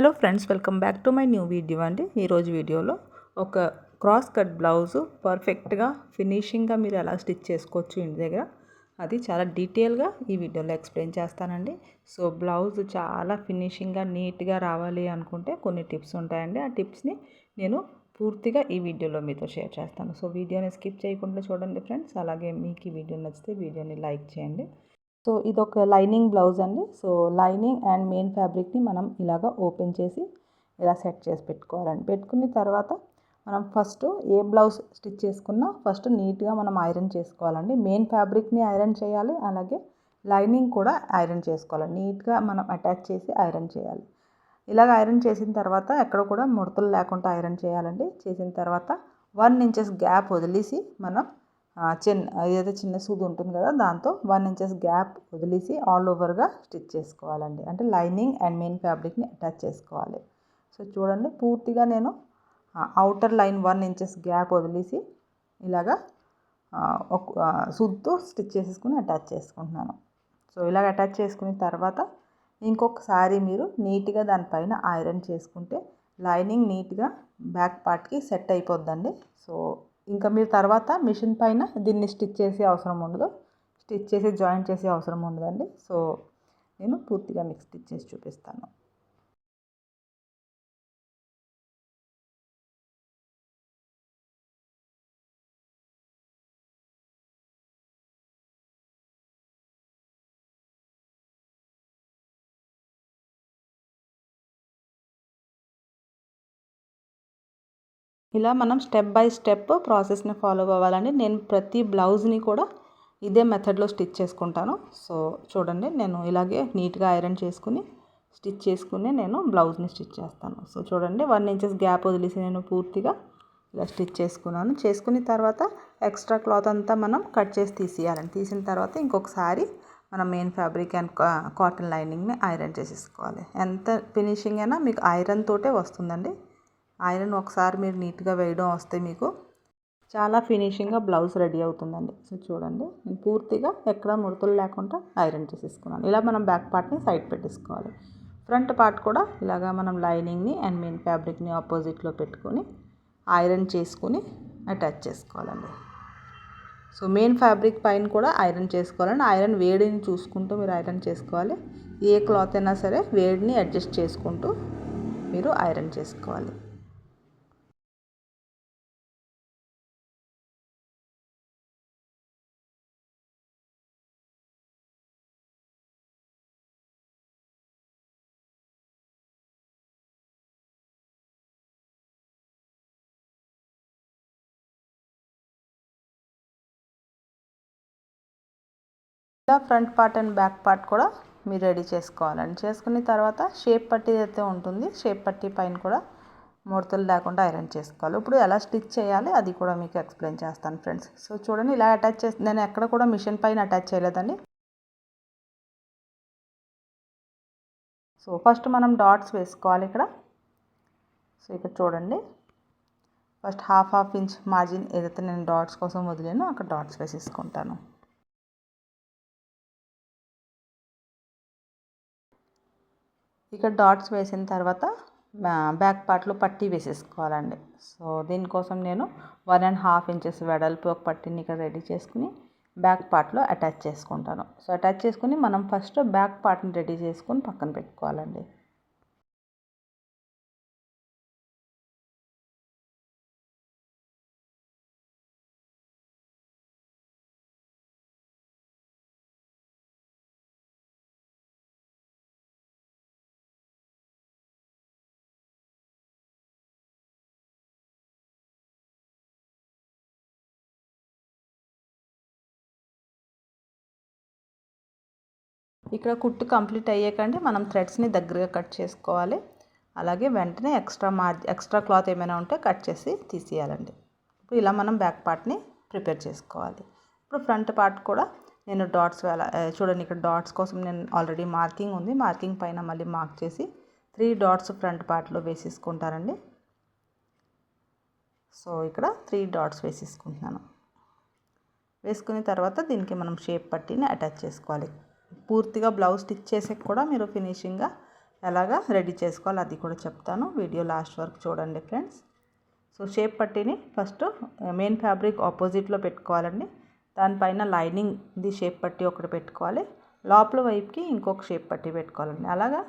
Hello friends welcome back to my new video అండి. ఈరోజు వీడియోలో ఒక క్రాస్ కట్ బ్లౌజు పర్ఫెక్ట్గా ఫినిషింగ్గా మీరు ఎలా స్టిచ్ చేసుకోవచ్చు ఇంటి దగ్గర అది చాలా డీటెయిల్గా ఈ వీడియోలో ఎక్స్ప్లెయిన్ చేస్తానండి. సో బ్లౌజ్ చాలా ఫినిషింగ్గా నీట్గా రావాలి అనుకుంటే కొన్ని టిప్స్ ఉంటాయండి. ఆ టిప్స్ని నేను పూర్తిగా ఈ వీడియోలో మీతో షేర్ చేస్తాను. సో వీడియోని స్కిప్ చేయకుండా చూడండి ఫ్రెండ్స్. అలాగే మీకు ఈ వీడియో నచ్చితే వీడియోని లైక్ చేయండి. సో ఇది ఒక లైనింగ్ బ్లౌజ్ అండి. సో లైనింగ్ అండ్ మెయిన్ ఫ్యాబ్రిక్ని మనం ఇలాగ ఓపెన్ చేసి ఇలా సెట్ చేసి పెట్టుకోవాలండి. పెట్టుకున్న తర్వాత మనం ఫస్ట్ ఏ బ్లౌజ్ స్టిచ్ చేసుకున్నా ఫస్ట్ నీట్గా మనం ఐరన్ చేసుకోవాలండి. మెయిన్ ఫ్యాబ్రిక్ని ఐరన్ చేయాలి. అలాగే లైనింగ్ కూడా ఐరన్ చేసుకోవాలి నీట్గా మనం అటాచ్ చేసి ఐరన్ చేయాలి. ఇలాగ ఐరన్ చేసిన తర్వాత ఎక్కడ కూడా ముడతలు లేకుండా ఐరన్ చేయాలండి. చేసిన తర్వాత వన్ ఇంచెస్ గ్యాప్ వదిలేసి మనం చిన్న ఏదైతే చిన్న సూది ఉంటుంది కదా దాంతో వన్ ఇంచెస్ గ్యాప్ వదిలేసి ఆల్ ఓవర్గా స్టిచ్ చేసుకోవాలండి. అంటే లైనింగ్ అండ్ మెయిన్ ఫ్యాబ్రిక్ని అటాచ్ చేసుకోవాలి. సో చూడండి పూర్తిగా నేను outer line one inches gap వదిలేసి ఇలాగా ఒక సూద్తో స్టిచ్ చేసేసుకుని అటాచ్ చేసుకుంటున్నాను. సో ఇలాగ అటాచ్ చేసుకున్న తర్వాత ఇంకొకసారి మీరు నీట్గా దానిపైన ఐరన్ చేసుకుంటే లైనింగ్ నీట్గా బ్యాక్ పార్ట్కి సెట్ అయిపోద్దండి. సో ఇంకా మీరు తర్వాత మిషన్ పైన దీన్ని స్టిచ్ చేసే అవసరం ఉండదు. స్టిచ్ చేసి జాయింట్ చేసే అవసరం ఉండదండి. సో నేను పూర్తిగా మీకు స్టిచ్ చేసి చూపిస్తాను. ఇలా మనం స్టెప్ బై స్టెప్ ప్రాసెస్ని ఫాలో అవ్వాలండి. నేను ప్రతి బ్లౌజ్ని కూడా ఇదే మెథడ్లో స్టిచ్ చేసుకుంటాను. సో చూడండి నేను ఇలాగే నీట్గా ఐరన్ చేసుకుని స్టిచ్ చేసుకుని నేను బ్లౌజ్ని స్టిచ్ చేస్తాను. సో చూడండి వన్ ఇంచెస్ గ్యాప్ వదిలేసి నేను పూర్తిగా ఇలా స్టిచ్ చేసుకున్నాను. చేసుకున్న తర్వాత ఎక్స్ట్రా క్లాత్ అంతా మనం కట్ చేసి తీసేయాలండి. తీసిన తర్వాత ఇంకొకసారి మనం మెయిన్ ఫ్యాబ్రిక్ అండ్ కాటన్ లైనింగ్ని ఐరన్ చేసేసుకోవాలి. ఎంత ఫినిషింగ్ అయినా మీకు ఐరన్ తోటే వస్తుందండి. ఐరన్ ఒకసారి మీరు నీట్గా వేయడం వస్తే మీకు చాలా ఫినిషింగ్గా బ్లౌజ్ రెడీ అవుతుందండి. సో చూడండి నేను పూర్తిగా ఎక్కడ ముడతలు లేకుండా ఐరన్ చేసేసుకున్నాను. ఇలా మనం బ్యాక్ పార్ట్ని సైడ్ పెట్టేసుకోవాలి. ఫ్రంట్ పార్ట్ కూడా ఇలాగా మనం లైనింగ్ని అండ్ మెయిన్ ఫ్యాబ్రిక్ని ఆపోజిట్లో పెట్టుకొని ఐరన్ చేసుకుని అటాచ్ చేసుకోవాలండి. సో మెయిన్ ఫ్యాబ్రిక్ పైన కూడా ఐరన్ చేసుకోవాలండి. ఐరన్ వేడిని చూసుకుంటూ మీరు ఐరన్ చేసుకోవాలి. ఏ క్లాత్ అయినా సరే వేడిని అడ్జస్ట్ చేసుకుంటూ మీరు ఐరన్ చేసుకోవాలి. ఇలా front part and back part కూడా మీరు రెడీ చేసుకోవాలండి. చేసుకున్న తర్వాత షేప్ పట్టీ అయితే ఉంటుంది షేప్ పట్టీ పైన కూడా ముడతలు లేకుండా ఐరన్ చేసుకోవాలి. ఇప్పుడు ఎలా స్టిచ్ చేయాలి అది కూడా మీకు ఎక్స్ప్లెయిన్ చేస్తాను ఫ్రెండ్స్. సో చూడండి ఇలా అటాచ్ చేసి నేను ఎక్కడ కూడా మిషన్ పైన అటాచ్ చేయలేదండి. సో ఫస్ట్ మనం డాట్స్ వేసుకోవాలి ఇక్కడ. సో ఇక్కడ చూడండి. First half half inch margin ఏదైతే నేను డాట్స్ కోసం వదిలేనో అక్కడ డాట్స్ వేసేసుకుంటాను. ఇక్కడ డాట్స్ వేసిన తర్వాత బ్యాక్ పార్ట్లో పట్టీ వేసేసుకోవాలండి. సో దీనికోసం నేను వన్ అండ్ హాఫ్ ఇంచెస్ వెడల్పు ఒక పట్టీని ఇక్కడ రెడీ చేసుకుని బ్యాక్ పార్ట్లో అటాచ్ చేసుకుంటాను. సో అటాచ్ చేసుకుని మనం ఫస్ట్ బ్యాక్ పార్ట్ని రెడీ చేసుకుని పక్కన పెట్టుకోవాలండి. ఇక్కడ కుట్టు కంప్లీట్ అయ్యాకంటే మనం థ్రెడ్స్ని దగ్గరగా కట్ చేసుకోవాలి. అలాగే వెంటనే ఎక్స్ట్రా మార్ ఎక్స్ట్రా క్లాత్ ఏమైనా ఉంటే కట్ చేసి తీసేయాలండి. ఇప్పుడు ఇలా మనం బ్యాక్ పార్ట్ని ప్రిపేర్ చేసుకోవాలి. ఇప్పుడు ఫ్రంట్ పార్ట్ కూడా నేను డాట్స్ చూడండి ఇక్కడ డాట్స్ కోసం నేను ఆల్రెడీ మార్కింగ్ ఉంది. మార్కింగ్ పైన మళ్ళీ మార్క్ చేసి త్రీ డాట్స్ ఫ్రంట్ పార్ట్లో వేసేసుకుంటారండి సో ఇక్కడ త్రీ డాట్స్ వేసేసుకుంటున్నాను. వేసుకున్న తర్వాత దీనికి మనం షేప్ పట్టిని అటాచ్ చేసుకోవాలి. పూర్తిగా బ్లౌజ్ స్టిచ్ చేసేకి కూడా మీరు ఫినిషింగ్గా ఎలాగా రెడీ చేసుకోవాలి అది కూడా చెప్తాను. వీడియో లాస్ట్ వరకు చూడండి ఫ్రెండ్స్. సో షేప్ పట్టీని ఫస్ట్ మెయిన్ ఫ్యాబ్రిక్ ఆపోజిట్లో పెట్టుకోవాలండి. దానిపైన లైనింగ్ది షేప్ పట్టి ఒకటి పెట్టుకోవాలి. లోపల వైపుకి ఇంకొక షేప్ పట్టి పెట్టుకోవాలండి. అలాగా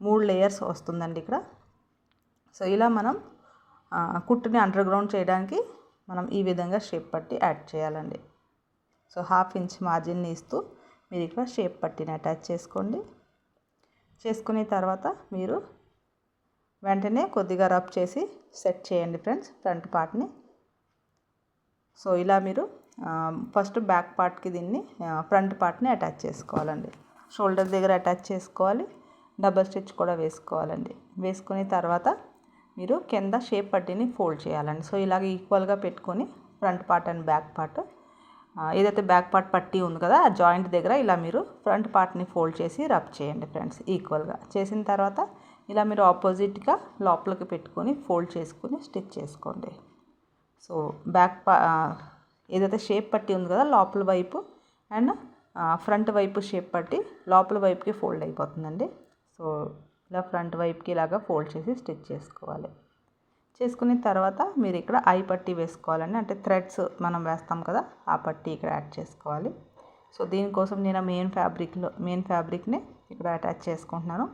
మూడు లేయర్స్ వస్తుందండి ఇక్కడ. సో ఇలా మనం కుట్టుని అండర్ గ్రౌండ్ చేయడానికి మనం ఈ విధంగా షేప్ పట్టి యాడ్ చేయాలండి. సో హాఫ్ ఇంచ్ మార్జిన్ని ఇస్తూ మీరు ఇక్కడ షేప్ పట్టిని అటాచ్ చేసుకోండి. చేసుకునే తర్వాత మీరు వెంటనే కొద్దిగా రబ్ చేసి సెట్ చేయండి ఫ్రెండ్స్ ఫ్రంట్ పార్ట్ని సో ఇలా మీరు ఫస్ట్ బ్యాక్ పార్ట్కి దీన్ని ఫ్రంట్ పార్ట్ని అటాచ్ చేసుకోవాలండి. షోల్డర్ దగ్గర అటాచ్ చేసుకోవాలి. డబల్ స్టిచ్ కూడా వేసుకోవాలండి. వేసుకునే తర్వాత మీరు కింద షేప్ పట్టిని ఫోల్డ్ చేయాలండి. సో ఇలాగ ఈక్వల్గా పెట్టుకొని front part and back part ఏదైతే బ్యాక్ పార్ట్ పట్టి ఉంది కదా ఆ జాయింట్ దగ్గర ఇలా మీరు ఫ్రంట్ పార్ట్ని ఫోల్డ్ చేసి రబ్ చేయండి ఫ్రెండ్స్ ఈక్వల్గా. చేసిన తర్వాత ఇలా మీరు ఆపోజిట్గా లోపలికి పెట్టుకొని ఫోల్డ్ చేసుకొని స్టిచ్ చేసుకోండి. సో బ్యాక్ పా ఏదైతే షేప్ పట్టి ఉంది కదా లోపల వైపు అండ్ ఫ్రంట్ వైపు షేప్ పట్టి లోపల వైపుకి ఫోల్డ్ అయిపోతుందండి. సో ఇలా ఫ్రంట్ వైపుకి ఇలాగా ఫోల్డ్ చేసి స్టిచ్ చేసుకోవాలి. చేసుకున్న తర్వాత మీరు ఇక్కడ ఐ పట్టీ వేసుకోవాలండి. అంటే థ్రెడ్స్ మనం వేస్తాం కదా ఆ పట్టీ ఇక్కడ యాడ్ చేసుకోవాలి. సో దీనికోసం నేను మెయిన్ ఫ్యాబ్రిక్లో మెయిన్ ఫ్యాబ్రిక్ని ఇక్కడ అటాచ్ చేసుకుంటున్నాను.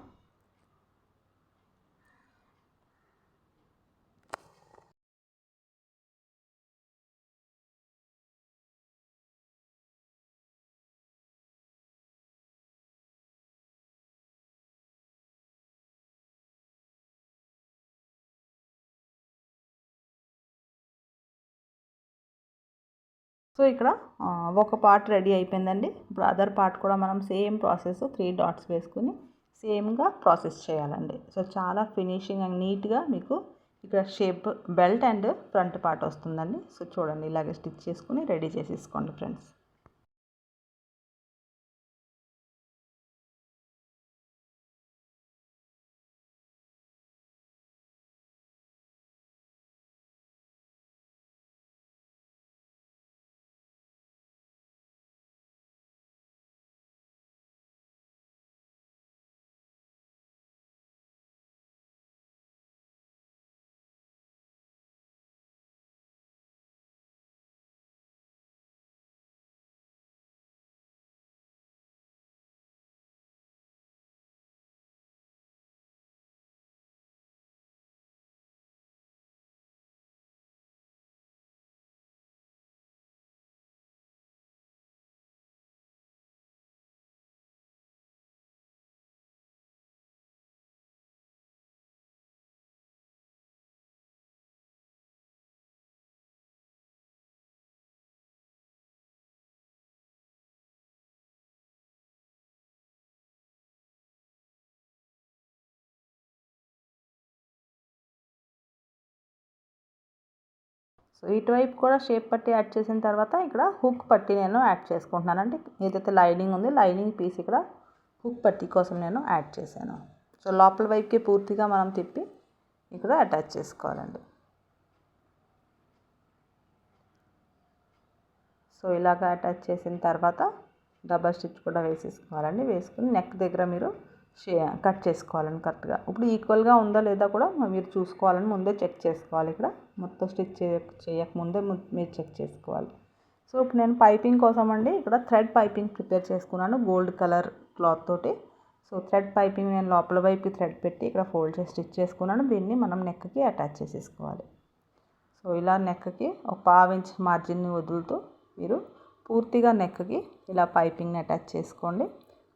సో ఇక్కడ ఒక పార్ట్ రెడీ అయిపోయిందండి. ఇప్పుడు అదర్ పార్ట్ కూడా మనం సేమ్ ప్రాసెస్ త్రీ డాట్స్ వేసుకుని సేమ్గా ప్రాసెస్ చేయాలండి. సో చాలా ఫినిషింగ్ అండ్ నీట్గా మీకు ఇక్కడ shape belt and front part వస్తుందండి. సో చూడండి ఇలాగే స్టిచ్ చేసుకుని రెడీ చేసేసుకోండి ఫ్రెండ్స్. సో ఇటువైపు కూడా షేప్ పట్టి యాడ్ చేసిన తర్వాత ఇక్కడ హుక్ పట్టి నేను యాడ్ చేసుకుంటున్నాను. అంటే ఏదైతే లైనింగ్ ఉంది లైనింగ్ పీస్ ఇక్కడ హుక్ పట్టి కోసం నేను యాడ్ చేశాను. సో లోపల వైపుకి పూర్తిగా మనం తిప్పి ఇక్కడ అటాచ్ చేసుకోవాలండి. సో ఇలాగ అటాచ్ చేసిన తర్వాత డబల్ స్టిచ్ కూడా వేసేసుకోవాలండి. వేసుకుని నెక్ దగ్గర మీరు కట్ చేసుకోవాలని కరెక్ట్గా. ఇప్పుడు ఈక్వల్గా ఉందా లేదా కూడా మీరు చూసుకోవాలని ముందే చెక్ చేసుకోవాలి ఇక్కడ. మొత్తం స్టిచ్ చేయక చేయకముందే మీరు చెక్ చేసుకోవాలి. సో ఇప్పుడు నేను పైపింగ్ కోసం అండి ఇక్కడ థ్రెడ్ పైపింగ్ ప్రిపేర్ చేసుకున్నాను గోల్డ్ కలర్ క్లాత్ తోటి. సో థ్రెడ్ పైపింగ్ నేను లోపల వైపు థ్రెడ్ పెట్టి ఇక్కడ ఫోల్డ్ చేసి స్టిచ్ చేసుకున్నాను. దీన్ని మనం నెక్కి అటాచ్ చేసేసుకోవాలి. సో ఇలా నెక్కి ఒక పావు ఇంచ్ మార్జిన్ని వదులుతూ మీరు పూర్తిగా నెక్కి ఇలా పైపింగ్ని అటాచ్ చేసుకోండి.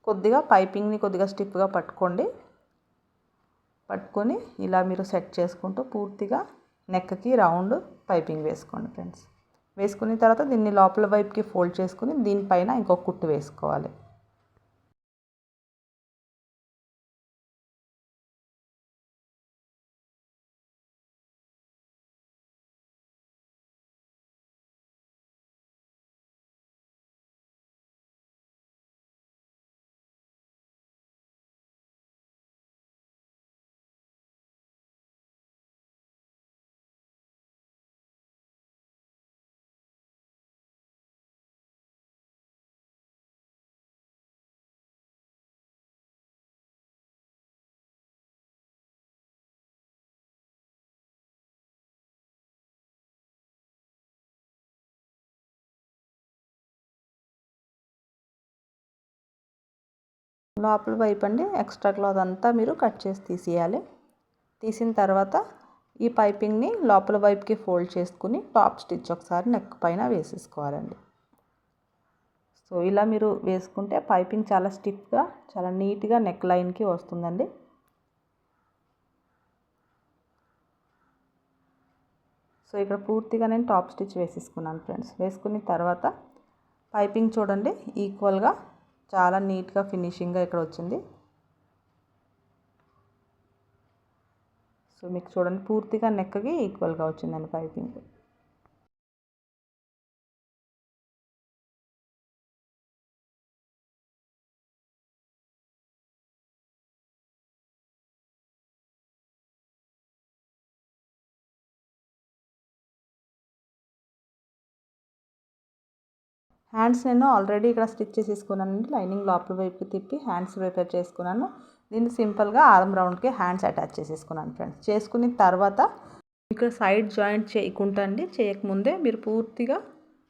కొద్దిగా పైపింగ్ని కొద్దిగా స్టిఫ్గా పట్టుకోండి. పట్టుకొని ఇలా మీరు సెట్ చేసుకుంటూ పూర్తిగా నెక్కకి రౌండ్ పైపింగ్ వేసుకోండి ఫ్రెండ్స్. వేసుకున్న తర్వాత దీన్ని లోపల వైపుకి ఫోల్డ్ చేసుకుని దీనిపైన ఇంకొక కుట్టు వేసుకోవాలి. లోపల వైపు అండి ఎక్స్ట్రా క్లాత్ అంతా మీరు కట్ చేసి తీసేయాలి. తీసిన తర్వాత ఈ పైపింగ్ని లోపల వైపుకి ఫోల్డ్ చేసుకుని టాప్ స్టిచ్ ఒకసారి నెక్ పైన వేసేసుకోవాలండి. సో ఇలా మీరు వేసుకుంటే పైపింగ్ చాలా స్టిఫ్గా చాలా నీట్గా నెక్ లైన్కి వస్తుందండి. సో ఇక్కడ పూర్తిగా నేను టాప్ స్టిచ్ వేసేసుకున్నాను ఫ్రెండ్స్. వేసుకున్న తర్వాత పైపింగ్ చూడండి ఈక్వల్గా చాలా నీట్గా ఫినిషింగ్గా ఇక్కడ వచ్చింది. సో మీకు చూడండి పూర్తిగా నెక్కకి ఈక్వల్గా వచ్చిందండి పైపింగ్. హ్యాండ్స్ నేను ఆల్రెడీ ఇక్కడ స్టిచ్ చేసేసుకున్నాను లైనింగ్ లోపల వైపుకి తిప్పి హ్యాండ్స్ ప్రిపేర్ చేసుకున్నాను. దీన్ని సింపుల్గా ఆర్మ్ రౌండ్కి హ్యాండ్స్ అటాచ్ చేసేసుకున్నాను ఫ్రెండ్స్. చేసుకున్న తర్వాత ఇక్కడ సైడ్ జాయింట్ చేయకుండా అండి. చేయకముందే మీరు పూర్తిగా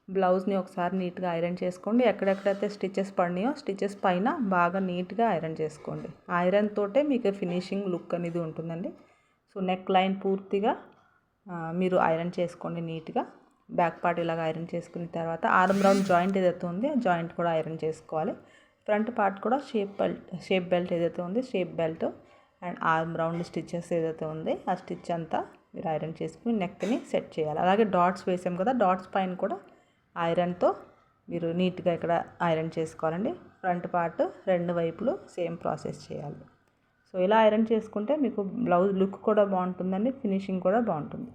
బ్లౌజ్ని ఒకసారి నీట్గా ఐరన్ చేసుకోండి. ఎక్కడెక్కడైతే స్టిచెస్ పడినాయో స్టిచెస్ పైన బాగా నీట్గా ఐరన్ చేసుకోండి. ఐరన్ తోటే మీకు ఫినిషింగ్ లుక్ అనేది ఉంటుందండి. సో నెక్ లైన్ పూర్తిగా మీరు ఐరన్ చేసుకోండి నీట్గా బ్యాక్ పార్ట్ ఇలాగ ఐరన్ చేసుకున్న తర్వాత ఆర్మ్ రౌండ్ జాయింట్ ఏదైతే ఉంది ఆ జాయింట్ కూడా ఐరన్ చేసుకోవాలి. ఫ్రంట్ పార్ట్ కూడా షేప్ బెల్ట్ షేప్ బెల్ట్ ఏదైతే ఉంది shape belt and arm round stitches ఏదైతే ఉంది ఆ స్టిచ్ అంతా మీరు ఐరన్ చేసుకుని నెక్ని సెట్ చేయాలి. అలాగే డాట్స్ వేసాం కదా డాట్స్ పైన కూడా ఐరన్తో మీరు నీట్గా ఇక్కడ ఐరన్ చేసుకోవాలండి. ఫ్రంట్ పార్ట్ రెండు వైపులు సేమ్ ప్రాసెస్ చేయాలి. సో ఇలా ఐరన్ చేసుకుంటే మీకు బ్లౌజ్ లుక్ కూడా బాగుంటుందండి ఫినిషింగ్ కూడా బాగుంటుంది.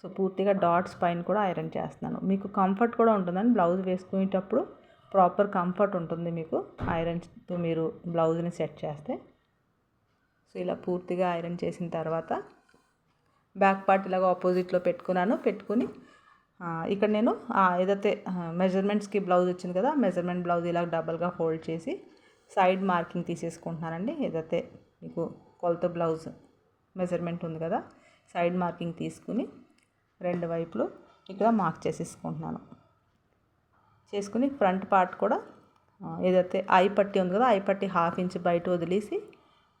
సో పూర్తిగా డాట్స్ పైన కూడా ఐరన్ చేస్తున్నాను. మీకు కంఫర్ట్ కూడా ఉంటుందండి బ్లౌజ్ వేసుకునేటప్పుడు ప్రాపర్ కంఫర్ట్ ఉంటుంది మీకు ఐరన్తో మీరు బ్లౌజ్ని సెట్ చేస్తే. సో ఇలా పూర్తిగా ఐరన్ చేసిన తర్వాత బ్యాక్ పార్ట్ ఇలాగ ఆపోజిట్లో పెట్టుకున్నాను. పెట్టుకుని ఇక్కడ నేను ఏదైతే మెజర్మెంట్స్కి బ్లౌజ్ వచ్చింది కదా మెజర్మెంట్ బ్లౌజ్ ఇలా డబల్గా ఫోల్డ్ చేసి సైడ్ మార్కింగ్ తీసేసుకుంటున్నానండి. ఏదైతే మీకు కొలత బ్లౌజ్ మెజర్మెంట్ ఉంది కదా సైడ్ మార్కింగ్ తీసుకుని రెండు వైపులు ఇక్కడ మార్క్ చేసేసుకుంటున్నాను. చేసుకుని ఫ్రంట్ పార్ట్ కూడా ఏదైతే ఐ పట్టి ఉంది కదా ఐ పట్టి హాఫ్ ఇంచ్ బయట వదిలేసి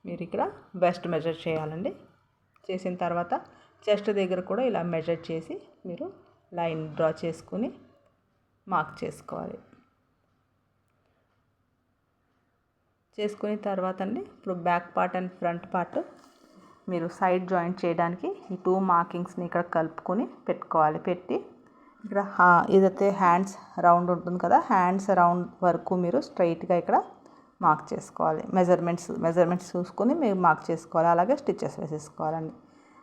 మీరు ఇక్కడ వెస్ట్ మెజర్ చేయాలండి. చేసిన తర్వాత చెస్ట్ దగ్గర కూడా ఇలా మెజర్ చేసి మీరు లైన్ డ్రా చేసుకుని మార్క్ చేసుకోవాలి. చేసుకుని తర్వాత అండి ఇప్పుడు back part and front part మీరు సైడ్ జాయింట్ చేయడానికి ఈ టూ మార్కింగ్స్ని ఇక్కడ కలుపుకొని పెట్టుకోవాలి. పెట్టి ఇక్కడ ఏదైతే హ్యాండ్స్ రౌండ్ ఉంటుంది కదా హ్యాండ్స్ రౌండ్ వరకు మీరు స్ట్రైట్గా ఇక్కడ మార్క్ చేసుకోవాలి. మెజర్మెంట్స్ మెజర్మెంట్స్ చూసుకొని మీరు మార్క్ చేసుకోవాలి. అలాగే స్టిచ్చెస్ వేసేసుకోవాలండి.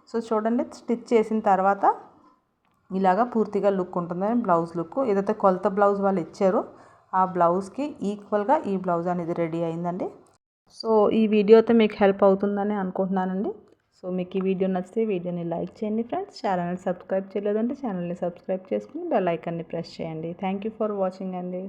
సో చూడండి స్టిచ్ చేసిన తర్వాత ఇలాగా పూర్తిగా లుక్ ఉంటుందని బ్లౌజ్ లుక్ ఏదైతే కొలత బ్లౌజ్ వాళ్ళు ఇచ్చారో ఆ బ్లౌజ్కి ఈక్వల్గా ఈ బ్లౌజ్ అనేది రెడీ అయిందండి. సో ఈ వీడియో అయితే మీకు హెల్ప్ అవుతుందని అనుకుంటున్నానండి. సో మీకు ఈ వీడియో నచ్చితే వీడియోని లైక్ చేయండి ఫ్రెండ్స్. ఛానల్ని సబ్స్క్రైబ్ చేయలేదంటే ఛానల్ని సబ్స్క్రైబ్ చేసుకుని బెల్ ఐకాన్ని ప్రెస్ చేయండి. థ్యాంక్ యూ ఫర్ వాచింగ్ అండి.